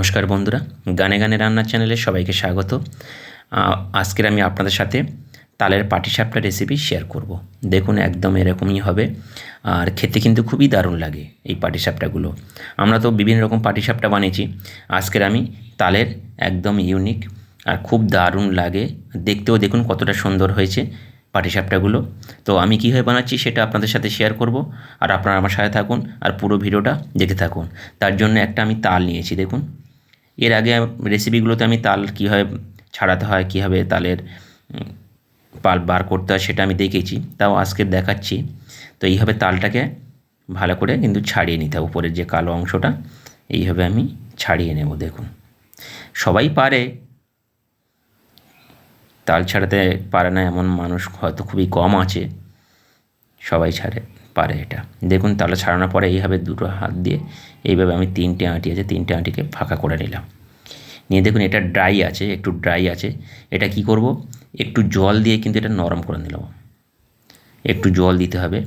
নমস্কার বন্ধুরা, গানে গানে রান্নার চ্যানেলে সবাইকে স্বাগত। আজকের আমি আপনাদের সাথে তালের পাটিসাপটা রেসিপি শেয়ার করব। দেখুন, একদম এরকমই হবে। আর খেতে কিন্তু খুবই দারুণ লাগে এই পাটিসাপটাগুলো। আমরা তো বিভিন্ন রকম পাটিসাপটা বানিয়েছি। আজকের আমি তালের একদম ইউনিক আর খুব দারুণ লাগে। দেখতেও দেখুন কতটা সুন্দর হয়েছে পাটিসাপটাগুলো। তো আমি কীভাবে বানাচ্ছি সেটা আপনাদের সাথে শেয়ার করব। আর আপনারা আমার সাথে থাকুন আর পুরো ভিডিওটা দেখে থাকুন। তার জন্য একটা আমি তাল নিয়েছি, দেখুন। এর আগে রেসিপিগুলোতে আমি তাল কীভাবে ছাড়াতে হয়, কীভাবে তালের পাল বার করতে হয় সেটা আমি দেখেছি, তাও আজকে দেখাচ্ছি। তো এইভাবে তালটাকে ভালো করে কিন্তু ছাড়িয়ে নিতে হবে, উপরের যে কালো অংশটা, এইভাবে আমি ছাড়িয়ে নেব, দেখুন। সবাই পারে। তাল ছাড়াতে পারে না এমন মানুষ হয়তো খুবই কম আছে। সবাই ছাড়ে। পারে এটা। দেখুন তাহলে ছাড়ানোর পরে এইভাবে দুটো হাত দিয়ে এইভাবে আমি তিনটে আঁটি আছে, তিনটে আঁটিকে ফাঁকা করে নিলাম। নিয়ে দেখুন, এটা ড্রাই আছে, একটু ড্রাই আছে। এটা কি করব? একটু জল দিয়ে কিন্তু এটা নরম করে নিলাম। একটু জল দিতে হবে।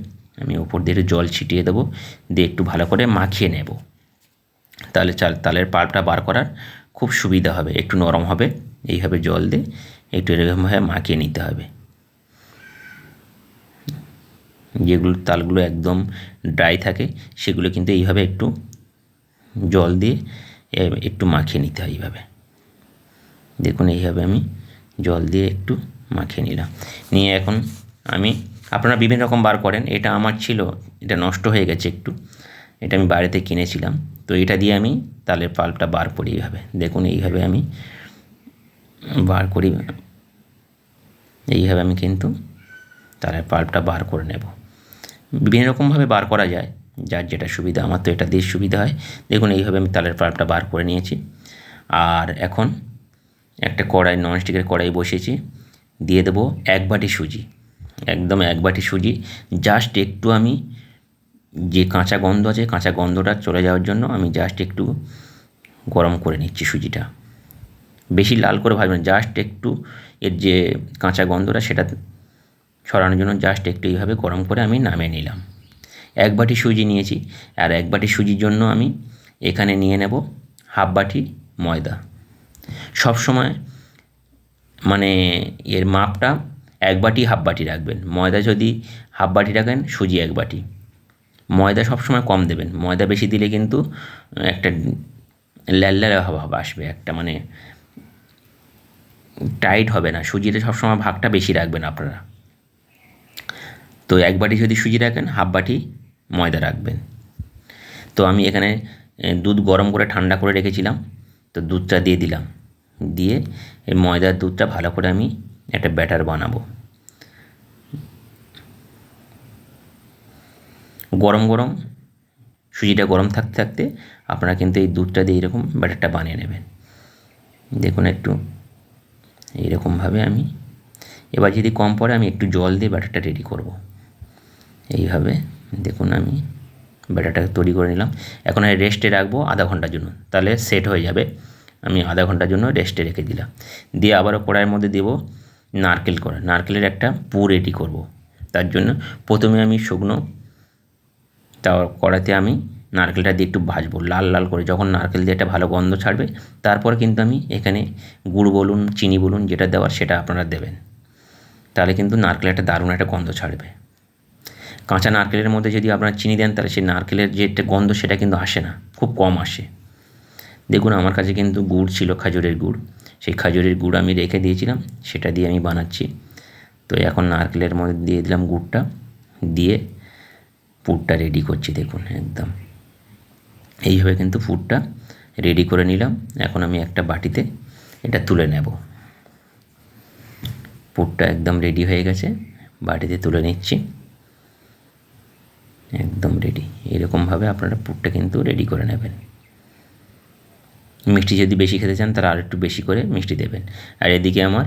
আমি উপর দিয়ে জল ছিটিয়ে দেবো, দিয়ে একটু ভালো করে মাখিয়ে নেব। তাহলে চাল, তালের পাল্পটা বার করার খুব সুবিধা হবে। একটু নরম হবে, এইভাবে জল দিয়ে একটু এরকমভাবে মাখিয়ে নিতে হবে। যেগুলো তালগুলো একদম ড্রাই থাকে, সেগুলো কিন্তু এইভাবে একটু জল দিয়ে একটু মাখিয়ে নিতে হয় এইভাবে। দেখুন এইভাবে আমি জল দিয়ে একটু মাখিয়ে নিলাম। নিয়ে এখন আমি, আপনারা বিভিন্ন রকম বার করেন, এটা আমার ছিল, এটা নষ্ট হয়ে গেছে একটু, এটা আমি বাড়িতে কিনেছিলাম, তো এটা দিয়ে আমি তালের পাল্পটা বার করি এইভাবে। দেখুন এইভাবে আমি বার করি, এইভাবে আমি কিন্তু তালের পাল্পটা বার করে নেব। বিভিন্ন রকমভাবে বার করা যায়। যার যেটা সুবিধা, আমার তো এটা দিয়ে সুবিধা হয়। দেখুন, এইভাবে আমি তালের পাল্পটা বার করে নিয়েছি। আর এখন একটা কড়াই ননস্টিকের কড়াই বসিয়েছি। দিয়ে দেবো এক বাটি সুজি, একদম এক বাটি সুজি। জাস্ট একটু আমি যে কাঁচা গন্ধ আছে, কাঁচা গন্ধটা চলে যাওয়ার জন্য আমি জাস্ট একটু গরম করে নিচ্ছি সুজিটা। বেশি লাল করে ভাজবেন জাস্ট একটু এর যে কাঁচা গন্ধটা সেটা ছড়ানোর জন্য জাস্ট একটু এইভাবে গরম করে আমি নামিয়ে নিলাম। এক বাটি সুজি নিয়েছি, আর এক বাটি সুজির জন্য আমি এখানে নিয়ে নেব হাফ বাটি ময়দা। সব সময় মানে এর মাপটা এক বাটি হাফ বাটি রাখবেন। ময়দা যদি হাফ বাটি রাখেন, সুজি এক বাটি। ময়দা সবসময় কম দেবেন। ময়দা বেশি দিলে কিন্তু একটা ল্যাল্লারা ভাব আসবে, একটা মানে টাইট হবে না। সুজিতে সবসময় ভাগটা বেশি রাখবেন আপনারা। তো এক বাটি যদি সুজি রাখেন, হাফ বাটি ময়দা রাখবেন। তো আমি এখানে দুধ গরম করে ঠান্ডা করে রেখেছিলাম। তো দুধটা দিয়ে দিলাম। দিয়ে এই ময়দার দুধটা ভালো করে আমি একটা ব্যাটার বানাবো। গরম গরম, সুজিটা গরম থাকতে থাকতে আপনারা কিন্তু এই দুধটা দিয়ে এরকম ব্যাটারটা বানিয়ে নেবেন। দেখুন একটু, এইরকমভাবে আমি, এবার যদি কম পড়ে আমি একটু জল দিয়ে ব্যাটারটা রেডি করব। এইভাবে দেখুন আমি ব্যাটারটাকে তৈরি করে নিলাম। এখন আমি রেস্টে রাখব আধা ঘণ্টার জন্য। তাহলে সেট হয়ে যাবে। আমি আধা ঘণ্টার জন্য রেস্টে রেখে দিলাম। দিয়ে আবারও কড়াইয়ের মধ্যে দেবো নারকেল কড়া নারকেলের একটা পু রেডি করব। তার জন্য প্রথমে আমি শুকনো তা কড়াতে আমি নারকেলটা দিয়ে একটু ভাজবো। লাল লাল করে। যখন নারকেল দিয়ে একটা ভালো গন্ধ ছাড়বে, তারপর কিন্তু আমি এখানে গুড় বলুন, চিনি বলুন, যেটা দেওয়ার সেটা আপনারা দেবেন। তাহলে কিন্তু নারকেল একটা দারুণ একটা গন্ধ ছাড়বে। কাঁচা নারকেলের মধ্যে যদি আপনারা চিনি দেন, তাহলে সেই নারকেলের যে একটা গন্ধ, সেটা কিন্তু আসে না। খুব কম আসে। দেখুন, আমার কাছে কিন্তু গুড় ছিল, খাজুরের গুড়। সেই খাজুরের গুড় আমি রেখে দিয়েছিলাম, সেটা দিয়ে আমি বানাচ্ছি। তো এখন নারকেলের মধ্যে দিয়ে দিলাম গুড়টা, দিয়ে পুরটা রেডি করছি, দেখুন, একদম। এইভাবে কিন্তু পুরটা রেডি করে নিলাম। এখন আমি একটা বাটিতে এটা তুলে নেব। পুরটা একদম রেডি হয়ে গেছে। বাটিতে তুলে নিচ্ছি। একদম রেডি এরকমভাবে আপনারা পুরটা কিন্তু রেডি করে নেবেন। মিষ্টি যদি বেশি খেতে চান, তাহলে আর একটু বেশি করে মিষ্টি দেবেন। আর এদিকে আমার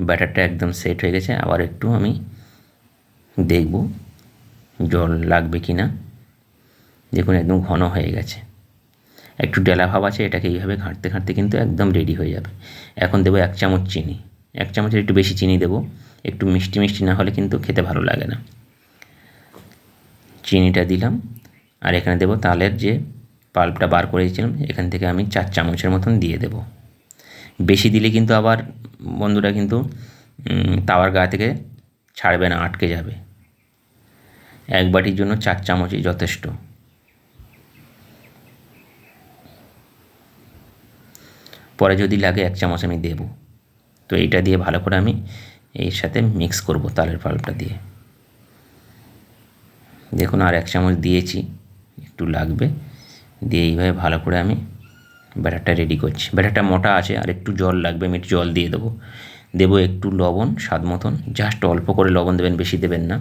ব্যাটারটা একদম সেট হয়ে গেছে। আবার একটু আমি দেখব জল লাগবে কি না দেখুন, একদম ঘন হয়ে গেছে। একটু ডেলা ভাব আছে, এটাকে এইভাবে ঘাঁটতে ঘাঁটতে কিন্তু একদম রেডি হয়ে যাবে। এখন দেবো এক চামচ চিনি। এক চামচের একটু বেশি চিনি দেবো। একটু মিষ্টি মিষ্টি না হলে কিন্তু খেতে ভালো লাগে না। চিনিটা দিলাম। আর এখানে দেবো তালের যে পাল্পটা বার করেছিলাম, এখান থেকে আমি চার চামচের মতন দিয়ে দেব। বেশি দিলে কিন্তু আবার বন্ধুরা কিন্তু তাওয়ার গা থেকে ছাড়বে না, আটকে যাবে। এক বাটির জন্য চার চামচই যথেষ্ট। পরে যদি লাগে এক চামচ আমি দেব। তো এইটা দিয়ে ভালো করে আমি এর সাথে মিক্স করব তালের পাল্পটা দিয়ে। দেখুন আর এক চামচ দিয়েছি, একটু লাগবে। দিয়ে এইভাবে ভালো করে আমি ব্যাটারটা রেডি করছি। ব্যাটারটা মোটা আছে, আর একটু জল লাগবে, আমি একটু জল দিয়ে দেবো। দেবো একটু লবণ, স্বাদ মতন। জাস্ট অল্প করে লবণ দেবেন, বেশি দেবেন না।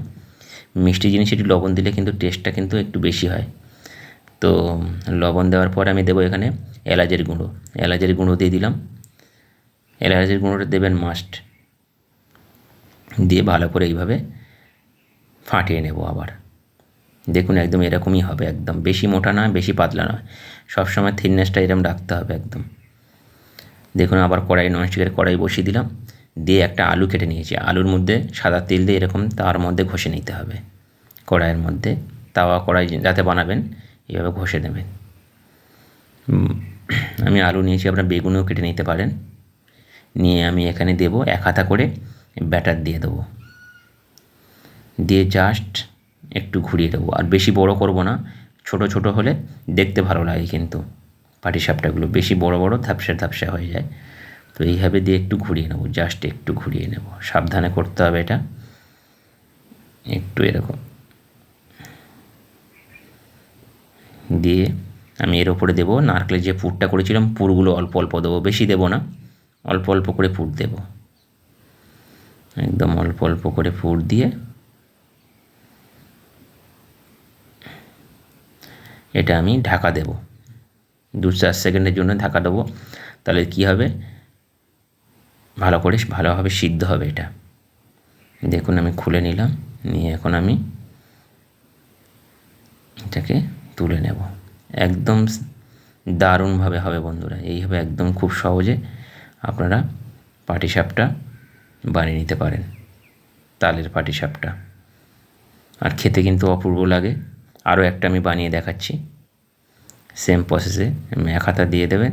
মিষ্টি জিনিস একটু লবণ দিলে কিন্তু টেস্টটা কিন্তু একটু বেশি হয়। তো লবণ দেওয়ার পর আমি দেবো এখানে এলাচের গুঁড়ো। এলাচের গুঁড়ো দিয়ে দিলাম। এলাচের গুঁড়োটা দেবেন মাস্ট দিয়ে ভালো করে এইভাবে ফাটিয়ে নেব আবার। দেখুন একদম এরকমই হবে, একদম। বেশি মোটা নয়, বেশি পাতলা নয়। সবসময় থিননেসটা এরকম রাখতে হবে, একদম। দেখুন, আবার কড়াই ননস্টিকের কড়াই বসিয়ে দিলাম। দিয়ে একটা আলু কেটে নিয়েছি। আলুর মধ্যে সাদা তেল দিয়ে এরকম তার মধ্যে ঘষে নিতে হবে। কড়াইয়ের মধ্যে। তাওয়া কড়াই যাতে বানাবেন, এভাবে ঘষে দেবেন আমি আলু নিয়েছি, আপনার বেগুনও কেটে নিতে পারেন। নিয়ে আমি এখানে দেবো এক হাতা করে ব্যাটার দিয়ে দেবো। দিয়ে জাস্ট একটু ঘুরিয়ে দেবো। আর বেশি বড় করব না, ছোট ছোট হলে দেখতে ভালো লাগে কিন্তু। পাটিসাপটাগুলো বেশি বড় বড় ধাপসা ধাপসা হয়ে যায়। তো এইভাবে দিয়ে একটু ঘুরিয়ে নেব জাস্ট একটু ঘুরিয়ে নেব। সাবধানে করতে হবে এটা। একটু এরকম। দিয়ে আমি এর ওপরে দেবো নারকেলের যে পুরটা করেছিলাম, পুরগুলো অল্প অল্প দেবো, বেশি দেবো না, অল্প অল্প করে পুর দেবো। একদম অল্প অল্প করে পুর দিয়ে এটা আমি ঢাকা দেব। দু চার সেকেন্ডের জন্য ঢাকা দেবো। তাহলে কী হবে? ভালো করে ভালোভাবে সিদ্ধ হবে এটা। দেখুন, আমি খুলে নিলাম। নিয়ে এখন আমি এটাকে তুলে নেব। একদম দারুণভাবে হবে বন্ধুরা। এইভাবে একদম খুব সহজে আপনারা পাটিসাপটা বানিয়ে নিতে পারেন। তালের পাটিসাপটা। আর খেতে কিন্তু অপূর্ব লাগে। আরও একটা আমি বানিয়ে দেখাচ্ছি। সেম প্রসেসে এক হাতা দিয়ে দেবেন,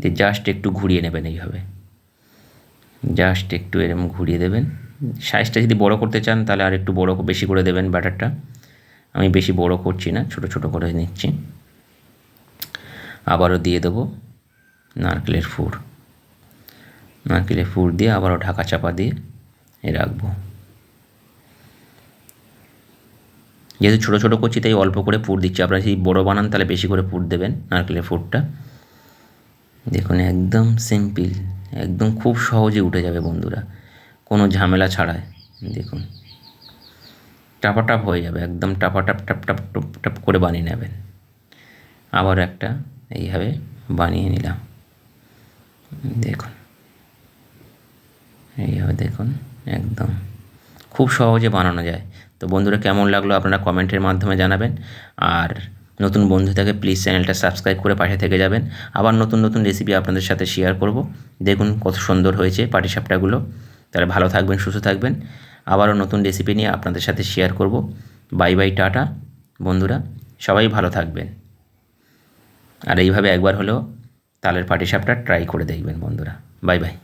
দিয়ে জাস্ট একটু ঘুরিয়ে নেবেন এইভাবে। জাস্ট একটু এরকম ঘুরিয়ে দেবেন। সাইজটা যদি বড় করতে চান তাহলে আর একটু বড় বেশি করে দেবেন ব্যাটারটা। আমি বেশি বড় করছি না, ছোট ছোট করে নিচ্ছি। আবারও দিয়ে দেবো নারকেলের ফুর। নারকেলের ফুর দিয়ে আবারও ঢাকা চাপা দিয়ে রাখব। যেহেতু ছোটো ছোটো করছি, তাই অল্প করে পুর দিচ্ছি। আপনারা যদি বড়ো বানান, তাহলে বেশি করে পুর দেবেন নারকেলের পুরটা। দেখুন, একদম সিম্পল একদম খুব সহজে উঠে যাবে বন্ধুরা। কোনো ঝামেলা ছাড়াই, দেখুন। টাপাটাপ হয়ে যাবে, একদম টাপাটাপ, টাপ টাপ, টপ, টাপ করে বানিয়ে নেবেন। আবার একটা এইভাবে বানিয়ে নিলাম। দেখুন। এইভাবে দেখুন, একদম। খুব সহজে বানানো যায়। তো বন্ধুরা, কেমন লাগল আপনারা কমেন্টের মাধ্যমে জানাবেন। আর নতুন বন্ধু থাকে প্লিজ চ্যানেলটা সাবস্ক্রাইব করে পাশে থেকে যাবেন। আবার নতুন নতুন রেসিপি আপনাদের সাথে শেয়ার করব। দেখুন কত সুন্দর হয়েছে পাটিসাপটাগুলো। তাহলে ভালো থাকবেন, সুস্থ থাকবেন। আবারও নতুন রেসিপি নিয়ে আপনাদের সাথে শেয়ার করব। বাই বাই টাটা। বন্ধুরা, সবাই ভালো থাকবেন। আর এইভাবে একবার হলেও তালের পাটিসাপটা ট্রাই করে দেখবেন বন্ধুরা। Bye bye